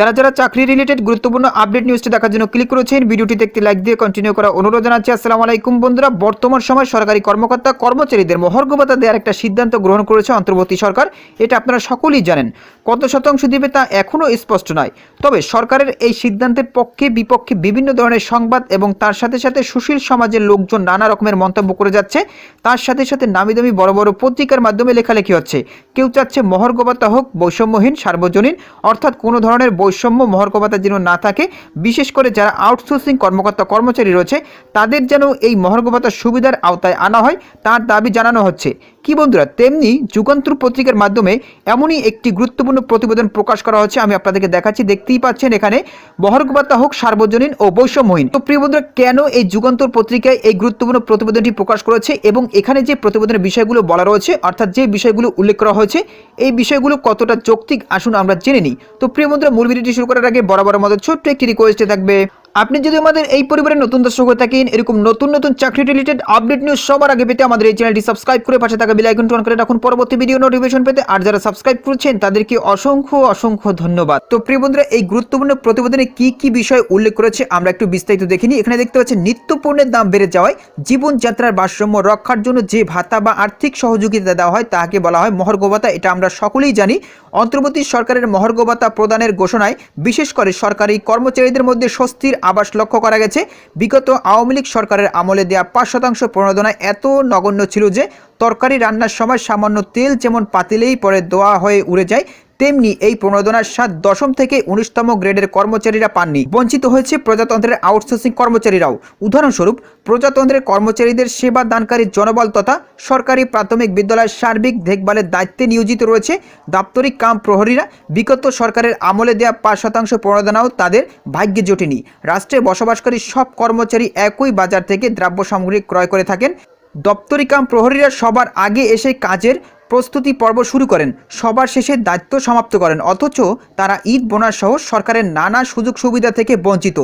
যারা যারা চাকরি রিলেটেড গুরুত্বপূর্ণ আপডেট নিউজটি দেখার জন্য ক্লিক করেছেন, ভিডিওটি দেখতে লাইক দিয়ে কন্টিনিউ করা অনুরোধ জানাচ্ছি। আসসালামু আলাইকুম বন্ধুরা, বর্তমান সময় সরকারি কর্মকর্তা, কর্মচারীদের মহর্ঘ ভাতা দেওয়ার একটা সিদ্ধান্ত গ্রহণ করেছে অন্তর্বর্তী সরকার, এটা আপনারা সকলেই জানেন। কত শতাংশ দিবে তা এখনও স্পষ্ট নয়। তবে সরকারের এই সিদ্ধান্তের পক্ষে বিপক্ষে বিভিন্ন ধরনের সংবাদ এবং তার সাথে সাথে সুশীল সমাজের লোকজন নানা রকমের মন্তব্য করে যাচ্ছে। তার সাথে সাথে নামি দামি বড় বড় পত্রিকার মাধ্যমে লেখালেখি হচ্ছে। কেউ চাচ্ছে মহর্ঘ ভাতা হোক, বৈষম্যহীন, সার্বজনীন, অর্থাৎ কোনো ধরনের বৈষম্য মহর্ঘ ভাতা যেন না থাকে, বিশেষ করে যারা আউটসোর্সিং কর্মকর্তা কর্মচারী রয়েছে, তাদের যেন এই মহর্ঘ ভাতার সুবিধার আওতায় আনা হয়, তার দাবি জানানো হচ্ছে। কি বন্ধুরা, তেমনি যুগান্তর পত্রিকার মাধ্যমে এমনই একটি গুরুত্বপূর্ণ প্রতিবেদন প্রকাশ করা হচ্ছে, আমি আপনাদেরকে দেখাচ্ছি, দেখতেই পাচ্ছেন এখানে মহর্ঘ ভাতা হোক সার্বজনীন ও বৈষম্যহীন। তো প্রিয় বন্ধুরা, কেন এই যুগান্তর পত্রিকায় এই গুরুত্বপূর্ণ প্রতিবেদনটি প্রকাশ করেছে এবং এখানে যে প্রতিবেদনের বিষয়গুলো বলা রয়েছে, অর্থাৎ যে বিষয়গুলো উল্লেখ করা হয়েছে, এই বিষয়গুলো কতটা যৌক্তিক আসুন আমরা জেনে নিই। তো প্রিয় বন্ধুরা, মূল ভিডিওটি শুরু করার আগে বরাবরের মতো ছোট্ট একটি রিকোয়েস্টে থাকবে। আপনি যদি আমাদের এই পরিবারের নতুন দর্শক হয়ে থাকেন, এরকম নতুন নতুন চাকরি রিলেটেড আপডেট নিউজ সবার আগে পেতে আমাদের এই চ্যানেলটি সাবস্ক্রাইব করে পাশে থাকা বেল আইকনটি অন করে রাখুন। পরবর্তী ভিডিও নোটিফিকেশন পেতে আর যারা সাবস্ক্রাইব করছেন, তাদেরকে অসংখ্য অসংখ্য ধন্যবাদ। তো প্রিয় বন্ধুরা, এই গুরুত্বপূর্ণ প্রতিবেদনে কি কি বিষয় উল্লেখ করেছে আমরা একটু বিস্তারিত দেখিনি এখানে দেখতে পাচ্ছি নিত্য পণ্যের দাম বেড়ে যাওয়ায় জীবনযাত্রার ভারসাম্য রক্ষার জন্য যে ভাতা বা আর্থিক সহযোগিতা দেওয়া হয়, তাকে বলা হয় মহর্ঘ ভাতা। এটা আমরা সকলেই জানি। অন্তর্বর্তী সরকারের মহর্ঘ ভাতা প্রদানের ঘোষণায় বিশেষ করে সরকারি কর্মচারীদের মধ্যে স্বস্তির আবাস লক্ষ্য করা গেছে। বিগত আওয়ামী লীগ সরকারের আমলে দেওয়া পাঁচ শতাংশ প্রণোদনা এত নগণ্য ছিল যে, তরকারি রান্নার সময় সামান্য তেল যেমন পাতিলেই পরে দোয়া হয়ে উড়ে যায় তেমনি এই প্রণোদনার সাত দশম থেকে উনিশতম গ্রেডের কর্মচারীরা পাননি। বঞ্চিত হয়েছে প্রজাতন্ত্রের আউটসোর্সিং কর্মচারীরাও। উদাহরণস্বরূপ, প্রজাতন্ত্রের কর্মচারীদের সেবা দানকারী জনবল তথা সরকারি প্রাথমিক বিদ্যালয়ের সার্বিক দেখভালের দায়িত্বে নিয়োজিত রয়েছে দাপ্তরিক কাম প্রহরীরা। বিগত সরকারের আমলে দেওয়া পাঁচ শতাংশ প্রণোদনাও তাদের ভাগ্যে জোটেনি। রাষ্ট্রে বসবাসকারী সব কর্মচারী একই বাজার থেকে দ্রব্য সামগ্রী ক্রয় করে থাকেন। দপ্তরিকাম প্রহরীরা সবার আগে এসে কাজের প্রস্তুতি পর্ব শুরু করেন। সবার শেষে দায়িত্ব সমাপ্ত করেন, অথচ তারা ঈদ বোনাস সহ সরকারের নানা সুযোগ সুবিধা থেকে বঞ্চিত।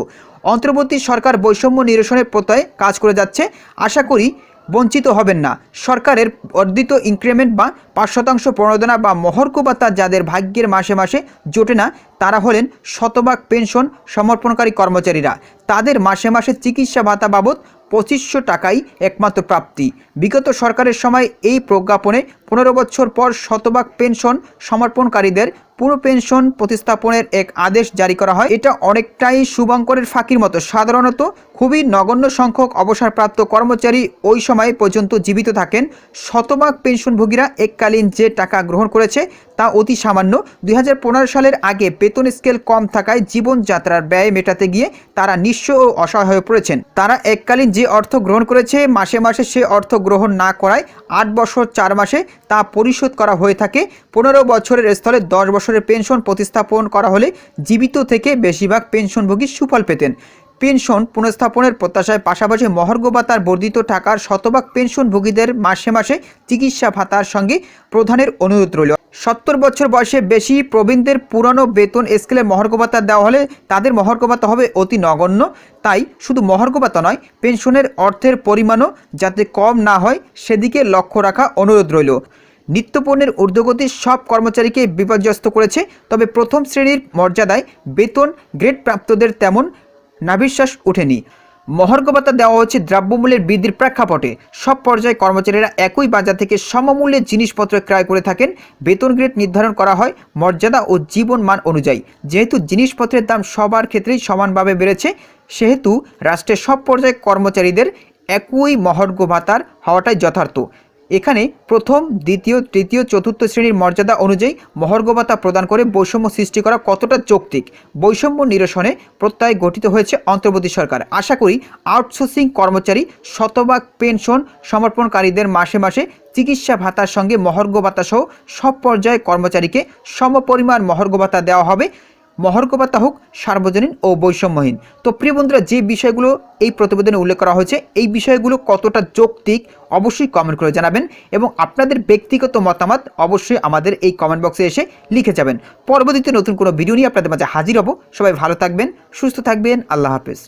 অন্তর্বর্তী সরকার বৈষম্য নিরসনের প্রত্যয়ে কাজ করে যাচ্ছে, আশা করি বঞ্চিত হবেন না। সরকারের অর্জিত ইনক্রিমেন্ট বা পাঁচ শতাংশ প্রণোদনা বা মহর্ক ভাতা যাদের ভাগ্যের মাসে মাসে জোটে না তারা হলেন শতভাগ পেনশন সমর্পণকারী কর্মচারীরা। তাদের মাসে মাসে চিকিৎসা ভাতা বাবদ পঁচিশশো টাকাই একমাত্র প্রাপ্তি। বিগত সরকারের সময় এই প্রজ্ঞাপনে পনেরো বছর পর শতভাগ পেনশন সমর্পণকারীদের পুরো পেনশন প্রতিস্থাপনের এক আদেশ জারি করা হয়। এটা অনেকটাই শুভঙ্করের ফাঁকির মতো। সাধারণত খুবই নগণ্য সংখ্যক অবসরপ্রাপ্ত কর্মচারী ওই সময় পর্যন্ত জীবিত থাকেন। শতভাগ পেনশনভোগীরা এককালীন যে টাকা গ্রহণ করেছে তা অতি সামান্য। দুই হাজার পনেরো সালের আগে বেতন স্কেল কম থাকায় জীবনযাত্রার ব্যয় মেটাতে গিয়ে তারা নিঃস্ব ও অসহায় হয়ে পড়েছেন। তারা এককালীন যে অর্থ গ্রহণ করেছে, মাসে মাসে সে অর্থ গ্রহণ না করায় আট বছর চার মাসে তা পরিশোধ করা হয়ে থাকে। পনেরো বছরের স্থলে দশ বছরের পেনশন প্রতিস্থাপন করা হলে জীবিত থেকে বেশিরভাগ পেনশনভোগী সুফল পেতেন। পেনশন পুনঃস্থাপনের প্রত্যাশায় পাশাপাশি মহর্ঘ ভাতার বর্ধিত টাকার শতভাগ পেনশনভোগীদের মাসে মাসে চিকিৎসা ভাতার সঙ্গে প্রধানের অনুরোধ রইল। সত্তর বছর বয়সে বেশি প্রবীণদের পুরনো বেতন স্কেলে মহর্ঘ ভাতা দেওয়া হলে তাদের মহর্ঘ ভাতা হবে অতি নগণ্য। তাই শুধু মহর্ঘ ভাতা নয়, পেনশনের অর্থের পরিমাণও যাতে কম না হয় সেদিকে লক্ষ্য রাখা অনুরোধ রইল। নিত্যপণ্যের ঊর্ধ্বগতি সব কর্মচারীকে বিপর্যস্ত করেছে, তবে প্রথম শ্রেণির মর্যাদায় বেতন গ্রেড প্রাপ্তদের তেমন নাভিশ্বাস ওঠেনি। মহর্ঘ ভাতা দেওয়া হচ্ছে দ্রব্যমূল্যের বৃদ্ধির প্রেক্ষাপটে। সব পর্যায়ে কর্মচারীরা একই বাজার থেকে সমমূল্যে জিনিসপত্র ক্রয় করে থাকেন। বেতন গ্রেড নির্ধারণ করা হয় মর্যাদা ও জীবন মান অনুযায়ী। যেহেতু জিনিসপত্রের দাম সবার ক্ষেত্রেই সমানভাবে বেড়েছে, সেহেতু রাষ্ট্রের সব পর্যায়ে কর্মচারীদের একই মহর্ঘ ভাতার হওয়াটাই যথার্থ। এখানে প্রথম, দ্বিতীয়, তৃতীয়, চতুর্থ শ্রেণির মর্যাদা অনুযায়ী মহর্ঘ ভাতা প্রদান করে বৈষম্য সৃষ্টি করা কতটা যৌক্তিক? বৈষম্য নিরসনে প্রত্যয় গঠিত হয়েছে অন্তর্বর্তী সরকার। আশা করি আউটসোর্সিং কর্মচারী শতভাগ পেনশন সমর্পণকারীদের মাসে মাসে চিকিৎসা ভাতার সঙ্গে মহর্ঘ ভাতা সহ সব পর্যায়ে কর্মচারীকে সমপরিমাণ মহর্ঘ ভাতা দেওয়া হবে। মহর্ঘ ভাতা হোক, সার্বজনীন ও বৈষম্যহীন। তো প্রিয় বন্ধুরা, যে বিষয়গুলো এই প্রতিবেদনে উল্লেখ করা হয়েছে, এই বিষয়গুলো কতটা যৌক্তিক অবশ্যই কমেন্ট করে জানাবেন এবং আপনাদের ব্যক্তিগত মতামত অবশ্যই আমাদের এই কমেন্ট বক্সে এসে লিখে যাবেন। পরবর্তীতে নতুন কোনো ভিডিও নিয়ে আপনাদের মাঝে হাজির হব। সবাই ভালো থাকবেন, সুস্থ থাকবেন, আল্লাহ হাফেজ।